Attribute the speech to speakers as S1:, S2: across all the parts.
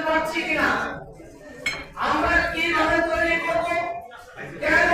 S1: পারছি কিনা? আমরা কীভাবে তৈরি করব? কেন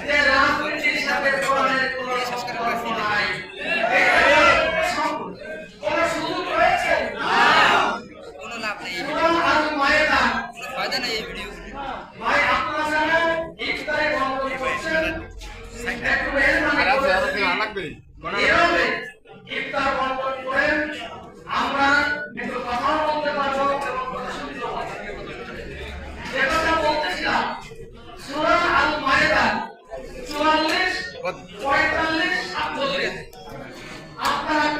S1: যে রাজনীতির সাথে কোরআনের কোনো সম্পর্ক নাই কোনো সুযোগ রয়েছে
S2: কোনো লাভ নেই কোনো
S1: আর মায়ের নাম
S2: কোনো ফায়দা নেই এই ভিডিও।
S1: ভাই আপনারা জানেন ইফতারে বন্ধ করছেন একটু এর মানে লাগবে। আপনারা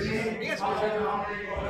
S1: 你也吵起来。